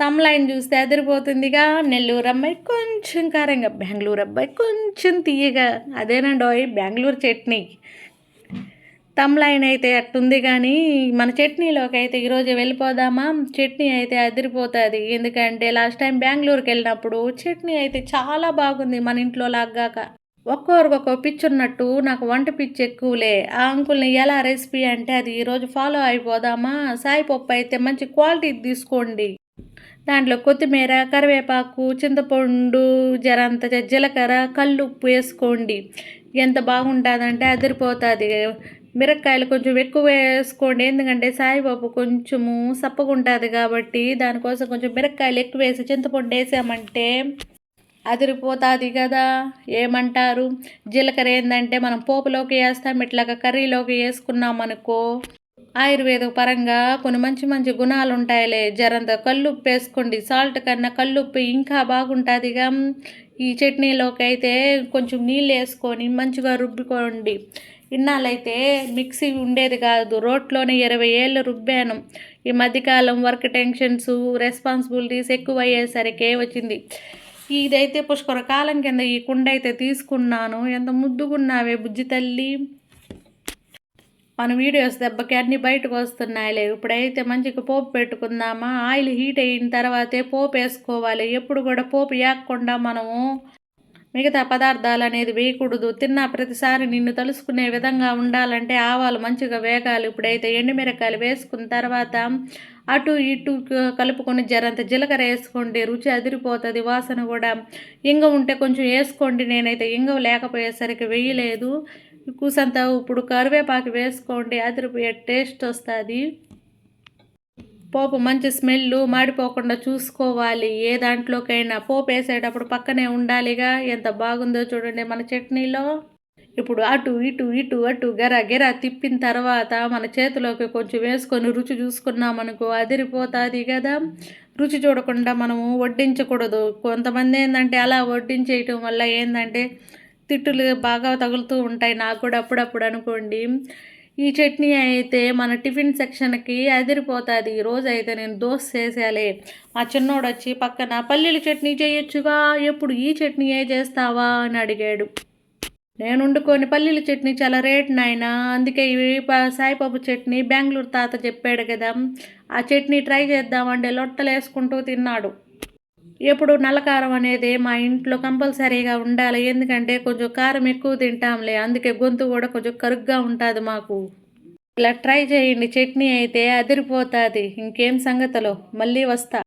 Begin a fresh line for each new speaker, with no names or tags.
తమ్లైన్ చూస్తే అదిరిపోతుందిగా. నెల్లూరు అమ్మాయి కొంచెం కారంగా బెంగళూరు అబ్బాయి కొంచెం తీయగా. అదేనండి బెంగళూరు చట్నీ. తమ్లైన్ అయితే అట్టుంది కానీ మన చట్నీలోకి అయితే ఈరోజు వెళ్ళిపోదామా? చట్నీ అయితే అదిరిపోతుంది. ఎందుకంటే లాస్ట్ టైం బెంగళూరుకి వెళ్ళినప్పుడు చట్నీ అయితే చాలా బాగుంది మన ఇంట్లో లాగాక ఒక్కొరికి ఒక్కో పిచ్చి ఉన్నట్టు నాకు వంట పిచ్చి ఎక్కువలే. ఆ అంకుల్ని ఎలా రెసిపీ అంటే అది ఈరోజు ఫాలో అయిపోదామా? సాయి పప్పు అయితే మంచి క్వాలిటీ తీసుకోండి. దాంట్లో కొత్తిమీర కరివేపాకు చింతపండు జరంత జీలకర్ర కళ్ళు ఉప్పు వేసుకోండి. ఎంత బాగుంటుందంటే అదిరిపోతుంది. మిరక్కాయలు కొంచెం ఎక్కువ వేసుకోండి. ఎందుకంటే సాయిబాబు కొంచెము సప్పగా ఉంటుంది కాబట్టి దానికోసం కొంచెం మిరక్కాయలు ఎక్కువ వేసి చింతపండు వేసామంటే అదిరిపోతుంది కదా. ఏమంటారు? జీలకర్ర ఏంటంటే మనం పోపులోకి వేస్తాం. ఇట్లాగా కర్రీలోకి వేసుకున్నాం అనుకో ఆయుర్వేద పరంగా కొన్ని మంచి మంచి గుణాలు ఉంటాయిలే జరంత కల్లుప్పు వేసుకోండి సాల్ట్ కన్నా కల్లుప్పు ఇంకా బాగుంటుందిగా. ఈ చట్నీలోకి అయితే కొంచెం నీళ్ళు వేసుకొని మంచిగా రుబ్బుకోండి. ఇన్నాళ్ళైతే మిక్సీ ఉండేది కాదు. రోట్లోనే ఇరవై ఏళ్ళు రుబ్బాను. ఈ మధ్యకాలం వర్క్ టెన్షన్స్ రెస్పాన్సిబిలిటీస్ ఎక్కువ అయ్యేసరికి వచ్చింది. ఇదైతే పుష్కర కాలం కింద ఈ కుండ అయితే తీసుకున్నాను. ఎంత ముద్దుగున్నావే బుజ్జి తల్లి. మన వీడియోస్ దెబ్బకి అన్నీ బయటకు వస్తున్నాయిలే ఇప్పుడైతే మంచిగా పోపు పెట్టుకుందామా? ఆయిల్ హీట్ అయిన తర్వాతే పోపు వేసుకోవాలి. ఎప్పుడు కూడా పోపు వేయకుండా మనము మిగతా పదార్థాలు అనేది వేయకూడదు. తిన్న ప్రతిసారి నిన్ను తలుసుకునే విధంగా ఉండాలంటే ఆవాలు మంచిగా వేగాలి. ఇప్పుడైతే ఎండుమిరకాయలు వేసుకున్న తర్వాత అటు ఇటు కలుపుకొని జరంత జీలకర్ర వేసుకోండి. రుచి అదిరిపోతుంది వాసన కూడా. ఇంగ ఉంటే కొంచెం వేసుకోండి. నేనైతే ఇంగ లేకపోయేసరికి వేయలేదు. కూసంత ఇప్పుడు కరివేపాకు వేసుకోండి అదిరిపోయే టేస్ట్ వస్తుంది. పోపు మంచి స్మెల్ మాడిపోకుండా చూసుకోవాలి. ఏ దాంట్లోకైనా పోపు వేసేటప్పుడు పక్కనే ఉండాలిగా. ఎంత బాగుందో చూడండి మన చట్నీలో. ఇప్పుడు అటు ఇటు ఇటు అటు గెర గెర తిప్పిన తర్వాత మన చేతిలోకి కొంచెం వేసుకొని రుచి చూసుకున్నామనుకో అదిరిపోతుంది కదా. రుచి చూడకుండా మనము వడ్డించకూడదు. కొంతమంది ఏంటంటే అలా వడ్డించేయటం వల్ల ఏంటంటే తిట్టులు బాగా తగులుతూ ఉంటాయి. నాకు కూడా అప్పుడప్పుడు అనుకోండి ఈ చట్నీ అయితే మన టిఫిన్ సెక్షన్కి అదిరిపోతుంది. ఈరోజు అయితే నేను దోశ చేసేయాలి. మా చిన్నోడు వచ్చి పక్కన పల్లీల చట్నీ చేయొచ్చుగా ఎప్పుడు ఈ చట్నీ ఏ చేస్తావా అని అడిగాడు. నేను వండుకొని పల్లీల చట్నీ చాలా రేట్ నాయన. అందుకే ఇవి సాయిబాబు చట్నీ బెంగళూరు తాత చెప్పాడు కదా ఆ చట్నీ ట్రై చేద్దామంటే లొట్టలు వేసుకుంటూ తిన్నాడు. ఎప్పుడు నల్లకారం అనేది మా ఇంట్లో కంపల్సరీగా ఉండాలి. ఎందుకంటే కొంచెం కారం ఎక్కువ తింటాంలే. అందుకే గొంతు కూడా కొంచెం కరుగ్గా ఉంటుంది మాకు. ఇలా ట్రై చేయండి. చట్నీ అయితే అదిరిపోతుంది. ఇంకేం సంగతిలో? మళ్ళీ వస్తా.